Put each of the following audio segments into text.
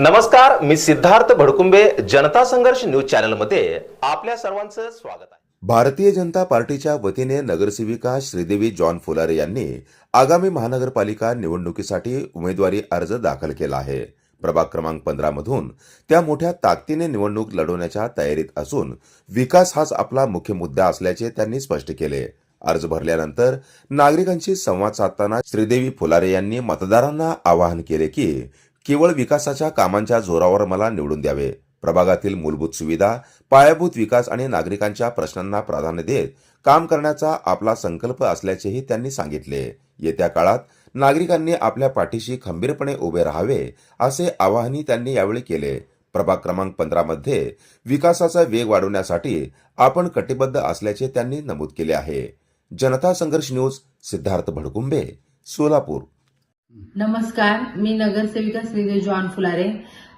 नमस्कार मी सिद्धार्थ भडकुंबे जनता संघर्ष न्यूज चॅनलमध्ये आपल्या सर्वांचं स्वागत आहे. भारतीय जनता पार्टीच्या वतीने नगरसेविका श्रीदेवी जॉन फुलारे यांनी आगामी महानगरपालिका निवडणुकीसाठी उमेदवारी अर्ज दाखल केला आहे. प्रभाग क्रमांक पंधरा मधून त्या मोठ्या ताकदीने निवडणूक लढवण्याच्या तयारीत असून विकास हाच आपला मुख्य मुद्दा असल्याचे त्यांनी स्पष्ट केले. अर्ज भरल्यानंतर नागरिकांशी संवाद साधताना श्रीदेवी फुलारे यांनी मतदारांना आवाहन केले की केवळ विकासाच्या कामांच्या जोरावर मला निवडून द्यावे. प्रभागातील मूलभूत सुविधा पायाभूत विकास आणि नागरिकांच्या प्रश्नांना प्राधान्य देत काम करण्याचा आपला संकल्प असल्याचेही त्यांनी सांगितले. येत्या काळात नागरिकांनी आपल्या पाठीशी खंबीरपणे उभे राहावे असे आवाहनही त्यांनी यावेळी केले. प्रभाग क्रमांक पंधरामध्ये विकासाचा वेग वाढवण्यासाठी आपण कटिबद्ध असल्याचे त्यांनी नमूद केले आहे. जनता संघर्ष न्यूज सिद्धार्थ भडकुंबे सोलापूर. नमस्कार मी नगरसेविका श्रीदेव जॉन फुलारे.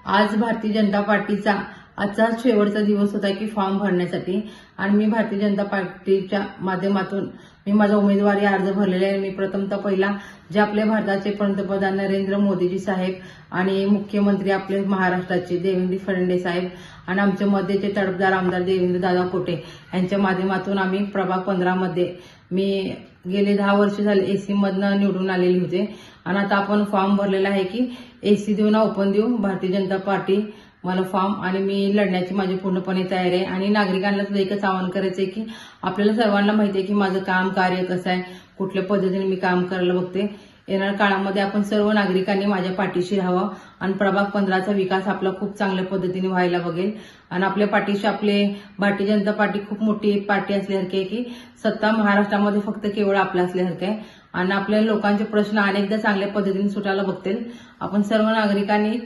आज भारतीय जनता पार्टीचा आजचा शेवटचा दिवस होता की फॉर्म भरण्यासाठी. आणि मी भारतीय जनता पार्टीच्या माध्यमातून मी माझा उमेदवारी अर्ज भरलेला आहे. मी प्रथमतः पहिला जे आपले भारताचे पंतप्रधान नरेंद्र मोदीजी साहेब आणि मुख्यमंत्री आपले महाराष्ट्राचे देवेंद्र फडणवीस साहेब आणि आमचे मध्येचे तडफदार आमदार देवेंद्र दादा कोटे यांच्या माध्यमातून आम्ही प्रभाग पंधरामध्ये मी गेले दहा वर्ष झाले एसी मधनं निवडून आलेली होते. आणि आता आपण फॉर्म भरलेला आहे की एसी देऊ ना ओपन देऊ भारतीय जनता पार्टी मला फॉर्म आणि मी लढण्याची माझी पूर्णपणे तयारी आहे. आणि नागरिकांना सुद्धा एकच आवाहन करायचं आहे की आपल्याला सर्वांना माहिती आहे की माझं काम कार्य कसं आहे कुठल्या पद्धतीने मी काम करायला बघते. येणाऱ्या काळामध्ये आपण सर्व नागरिकांनी माझ्या पाठीशी राहावं आणि प्रभाग पंधराचा विकास आपला खूप चांगल्या पद्धतीने व्हायला बघेल. आणि आपल्या पाठीशी आपले भारतीय जनता पार्टी खूप मोठी पार्टी असल्यासारखी आहे की सत्ता महाराष्ट्रामध्ये फक्त केवळ आपल्या असल्यासारखं आहे. आणि आपल्या लोकांचे प्रश्न अनेकदा चांगल्या पद्धतीने सुटायला बघतील. आपण सर्व नागरिकांनी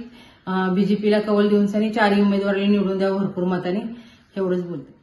बीजेपीला कवल देऊन सनी चारही उमेदवारांनी निवडून द्या भरपूर मताने. एवढंच बोलते.